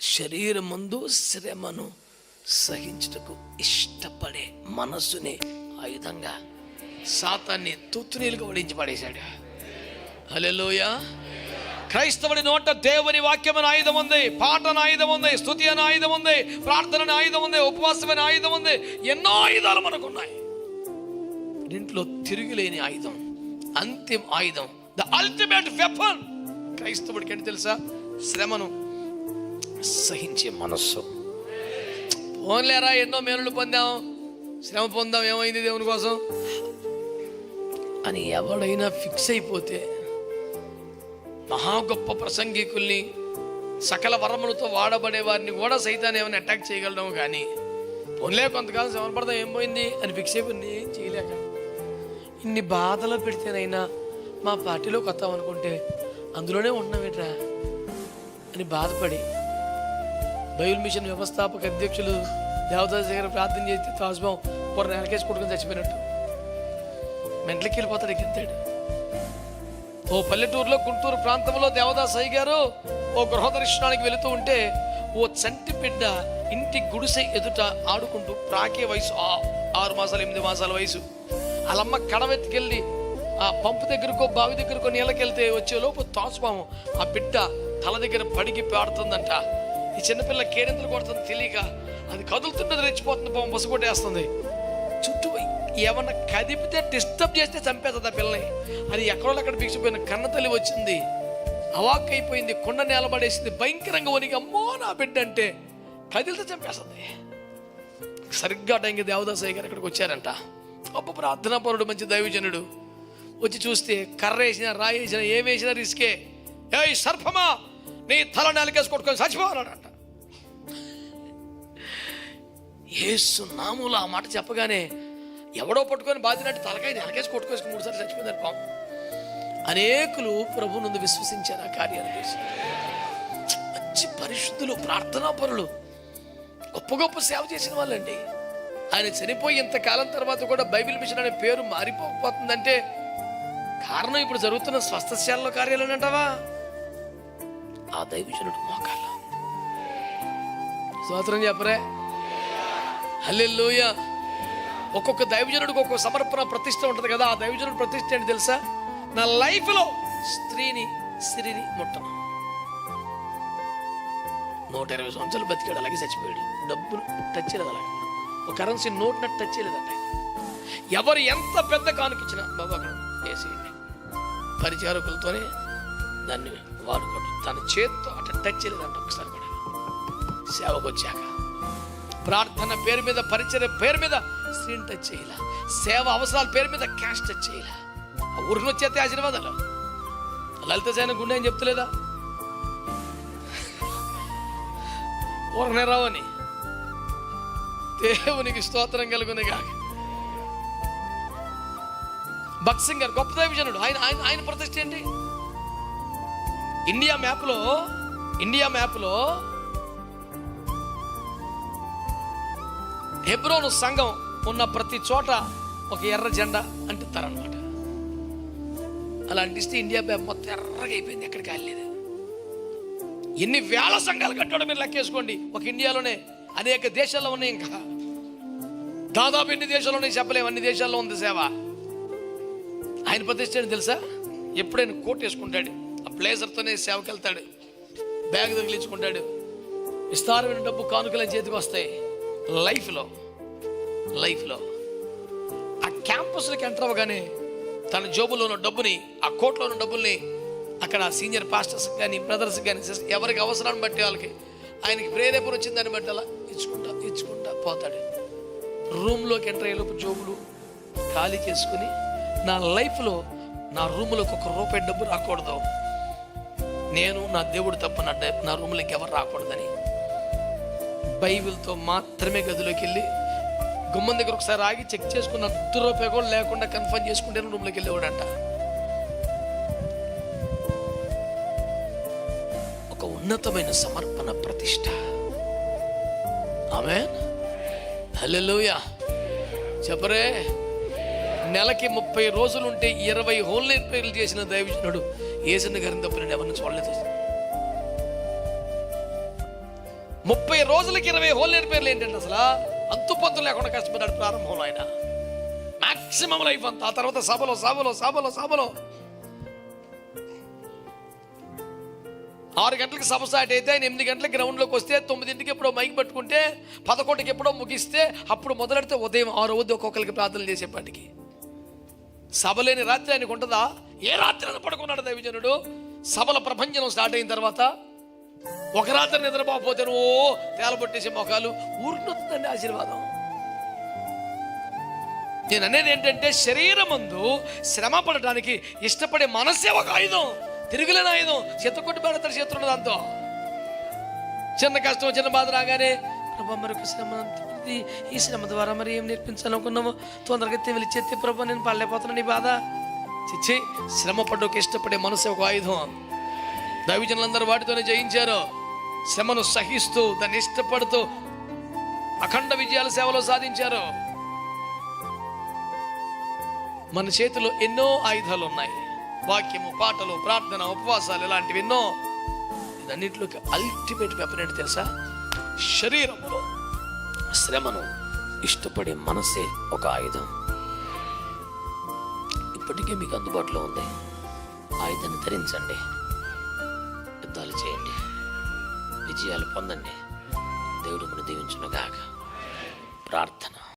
శరీరం ముందు శ్రమను సహించుటకు ఇష్టపడే మనస్సుని ఆయుధంగా సాతాన్ని తుత్తునీలుగా ఓడించి పడేశాడు హల్లెలూయ. క్రైస్తవుడి నోట దేవుని వాక్యమైన ఆయుధం ఉంది పాట ఆయుధం ఉంది స్థుతి అనే ఆయుధం ఉంది ప్రార్థన అనే ఆయుధం ఉంది ఉపవాసమైన ఆయుధం ఉంది ఎన్నో ఆయుధాలు మనకున్నాయి. దీంట్లో తిరుగులేని ఆయుధం అంతిమ ఆయుధం ద అల్టిమేట్ వెపన్ క్రైస్తవుడికి ఏంటి తెలుసా? శ్రమను సహించే మనస్సు. పోన్లేరా ఎన్నో మేలులు పొందాం. శ్రమ పొందాం ఏమైంది దేవుని కోసం? అని ఎవడైనా ఫిక్స్ అయిపోతే మహా గొప్ప ప్రసంగికుల్ని సకల వరములతో వాడబడే వారిని కూడా సైతాన్ని ఏమైనా అటాక్ చేయగలడం కానీ పోన్లే కొంతకాలం శ్రమ పడదాం ఏం పోయింది అని ఫిక్స్ అయిపోయింది ఏం చేయలేక ఇన్ని బాధలు పెడితేనైనా మా పార్టీలోకి వస్తాం అనుకుంటే అందులోనే ఉన్నామేట్రా అని బాధపడి బైబిల్ మిషన్ వ్యవస్థాపక అధ్యక్షులు దేవదాస్ దగ్గర ప్రార్థన చేస్తే తాజ్మం పొర నెలకేసి కొట్టుకుని చచ్చిపోయినట్టు. మెంట్లకి వెళ్ళిపోతాడు ఇంకెంతాడు ఓ పల్లెటూరులో గుంటూరు ప్రాంతంలో దేవదాస్ అయ్య గారు ఓ గృహ దర్శనానికి వెళుతూ ఉంటే ఓ చంటి బిడ్డ ఇంటి గుడిసె ఎదుట ఆడుకుంటూ ప్రాకే వయసు ఆ- ఆరు మాసాలు ఎనిమిది మాసాల వయసు. అలమ్మ కడవెత్తికెళ్ళి ఆ పంపు దగ్గరకో బావి దగ్గరకో నీళ్ళకెళ్తే వచ్చే లోపు ఆ బిడ్డ తల దగ్గర పడికి పాడుతుందంట. ఈ చిన్నపిల్ల కేరింతలు కొడుతుంది తెలియక అది కదులుతున్నది రెచ్చిపోతుంది పాము బస్సు చుట్టూ ఏమన్నా కదిపితే డిస్టర్బ్ చేస్తే చంపేస్తుంది ఆ పిల్లని. అది ఎక్కడో అక్కడ బిగిసిపోయిన కన్న తల్లి వచ్చింది. అవాక్ అయిపోయింది కొండ నిలబడేసింది భయంకరంగా వనికి అమ్మో నా బిడ్డ అంటే కదిలితే చంపేస్తుంది. సరిగ్గా టైంకి దేవదాసయ్య గారు ఇక్కడికి వచ్చారంట. గొప్ప ప్రార్థనా పరుడు మంచి దైవజనుడు. వచ్చి చూస్తే కర్ర వేసినా రాయి వేసిన ఏం వేసినా రిస్కే. ఏ సర్పమా నీ తల నెలకేసి కొట్టుకొని చచ్చిపోవాలంట. ఏసు నాములు ఆ మాట చెప్పగానే ఎవడో పట్టుకొని బాధినట్టు తలకాయ నెలకేసి కొట్టుకోసి మూడు సార్లు చచ్చిపోయిందని పాపం. అనేకులు ప్రభు నుండి విశ్వసించారు ఆ కార్యాన్ని చేసి. మంచి పరిశుద్ధులు ప్రార్థనా పరులు గొప్ప గొప్ప సేవ చేసిన వాళ్ళండి. ఆయన చనిపోయి ఇంతకాలం తర్వాత కూడా బైబిల్ మిషన్ అనే పేరు మారిపోకపోతుందంటే కారణం ఇప్పుడు జరుగుతున్న స్వస్థశాలలో కార్యాలు అంటావా? ఆ దైవజనుడు మోకాళ్ళ. స్తోత్రం చెప్పరే? హల్లెలూయ. ఒక్కొక్క దైవజనుడికి ఒక్కొక్క సమర్పణ ప్రతిష్ట ఉంటుంది కదా ఆ దైవజనుడు ప్రతిష్ట ఏంటి తెలుసా? నా లైఫ్లో స్త్రీని స్త్రీని ముట్టను. నూట ఇరవై సంవత్సరాలు బతికాడు అలాగే చచ్చిపోయాడు. డబ్బులు టచ్ చేయలేదు అలాగే. ఒక కరెన్సీ నోట్ నట్టు టచ్ చేయలేదంట. ఎవరు ఎంత పెద్ద కానుకిచ్చినా బాబా అక్కడ వేసేయండి పరిచారకులతోనే దాన్ని వాడుకోవడం తన చేత్తో అట్లా టచ్ చేయలేదంట ఒకసారి కూడా. సేవకు వచ్చాక ప్రార్థన పేరు మీద పరిచయ పేరు మీద స్క్రీన్ టచ్ చేయాల. సేవ అవసరాల పేరు మీద క్యాష్ టచ్ చేయాల. ఆ ఊరిని వచ్చేస్తే ఆశీర్వాదాలు. లలిత సేన గుండె అని చెప్తలేదా? ఊరనే రావని. దేవునికి స్తోత్రం కలుగుని కాక భక్సింగ్ గారు గొప్ప దైవజనుడు. ఆయన ఆయన ఆయన ప్రతిష్ట ఏంటి? ఇండియా మ్యాప్లో ఇండియా మ్యాప్లో హెబ్రోను సంఘం ఉన్న ప్రతి చోట ఒక ఎర్ర జెండా అంటిస్తారనమాట అలా అంటిస్తే ఇండియా బ్యాబ్ మొత్తం ఎర్రగా అయిపోయింది ఎక్కడికి వెళ్ళలేదు. ఎన్ని వేల సంఘాలు కట్టాడో మీరు లెక్కేసుకోండి. ఒక ఇండియాలోనే అనేక దేశాల్లో ఉన్నాయి ఇంకా. దాదాపు ఎన్ని దేశాల్లోనే చెప్పలేము అన్ని దేశాల్లో ఉంది సేవ. ఆయన ప్రతిష్ట తెలుసా? ఎప్పుడైనా కోట్ వేసుకుంటాడు ఆ ప్లేజర్తోనే సేవకి వెళ్తాడు బ్యాగ్ తగిలించుకుంటాడు. విస్తారమైన డబ్బు కానుకల చేతికి వస్తాయి. లైఫ్లో లైఫ్లో ఆ క్యాంపస్లోకి ఎంటర్ అవ్వగానే తన జోబులో ఉన్న డబ్బుని ఆ కోట్లో ఉన్న డబ్బుల్ని అక్కడ సీనియర్ పాస్టర్స్ కానీ బ్రదర్స్ కానీ ఎవరికి అవసరాన్ని బట్టి వాళ్ళకి ఆయనకి ప్రేరేపణ వచ్చింది దాన్ని బట్టి అలా ఇచ్చుకుంటా ఇచ్చుకుంటా పోతాడు. రూమ్లోకి ఎంటర్ అయ్యేలోపు జోబులు ఖాళీ చేసుకుని నా లైఫ్లో నా రూమ్లోకి ఒక రూపాయి డబ్బు రాకూడదు. నేను నా దేవుడు తప్ప నా నా రూమ్లోకి ఎవరు రాకూడదని బైబిల్తో మాత్రమే గదిలోకి వెళ్ళి గుమ్మం దగ్గర ఒకసారి ఆగి చెక్ చేసుకున్న అర్ధ రూపాయి కూడా లేకుండా కన్ఫర్మ్ చేసుకుంటే రూమ్లోకి వెళ్ళేవాడంట. ఒక ఉన్నతమైన సమర్పణ ప్రతిష్ట. ఆమె హలోయా చెప్పరే నెలకి ముప్పై రోజులుంటే ఇరవై హోల్ పేర్లు చేసిన దైవజనుడు ఏసన్న గారిని తప్ప నేను ఎవరిని చూడలేదు. ముప్పై రోజులకి ఇరవై హోల్లేని పేర్లు ఏంటంటే అసలు? అంతు లేకుండా కష్టపడ్డాడు ప్రారంభంలో ఆయన. మాక్సిమం లైఫ్ అంతా ఆ తర్వాత సభలో సభలో సభలో సభలో. ఆరు గంటలకు సభ స్టార్ట్ అయితే ఆయన ఎనిమిది గంటలకు గ్రౌండ్లోకి వస్తే తొమ్మిదింటికి ఎప్పుడో మైక్ పట్టుకుంటే పదకొండుకి ఎప్పుడో ముగిస్తే అప్పుడు మొదలెడితే ఉదయం ఆరు వద్ద ఒక్కొక్కరికి ప్రార్థన చేసేపాటికి. సభ లేని రాత్రి ఆయనకు ఉంటుందా? ఏ రాత్రి పడుకున్నాడు దైవజనుడు. సభల ప్రపంచం స్టార్ట్ అయిన తర్వాత ఒక రాత్రి నిద్రపోకపోతే నువ్వు తేలబొట్టేసే మొఖాలు ఊరుకునొస్తుందండి ఆశీర్వాదం. నేను అనేది ఏంటంటే శరీరమందు శ్రమ పడటానికి ఇష్టపడే మనసే ఒక ఆయుధం. తిరుగులేని ఆయుధం. చేత కొట్టి పెడతారు చేతులు దాంతో చిన్న కష్టం చిన్న బాధ రాగానే ప్రభా మరొక శ్రమ ఈ శ్రమ ద్వారా మరి ఏం నేర్పించాలనుకున్నాము? తొందరగా తెలి చెత్తి ప్రభా నేను పడలేకపోతున్నాను నీ బాధ. చిచ్చి శ్రమ పడ్డకు ఇష్టపడే మనసు ఒక ఆయుధం. దైవజనులందరూ వాటితోనే జయించారు. శ్రమను సహిస్తూ దాన్ని ఇష్టపడుతూ అఖండ విజయాల సేవలో సాధించారు. మన చేతిలో ఎన్నో ఆయుధాలు ఉన్నాయి వాక్యము పాటలు ప్రార్థన ఉపవాసాలు ఇలాంటివి ఎన్నో. ఇదన్నింటిలోకి అల్టిమేట్ వెపన్ ఏంటి తెలుసా? శరీరంలో శ్రమను ఇష్టపడే మనసే ఒక ఆయుధం. ఇప్పటికే మీకు అందుబాటులో ఉంది. ఆయుధాన్ని ధరించండి. యుద్ధాలు చేయండి. విజయాలు పొందండి. దేవుడు దీవించునుగాక. ప్రార్థన.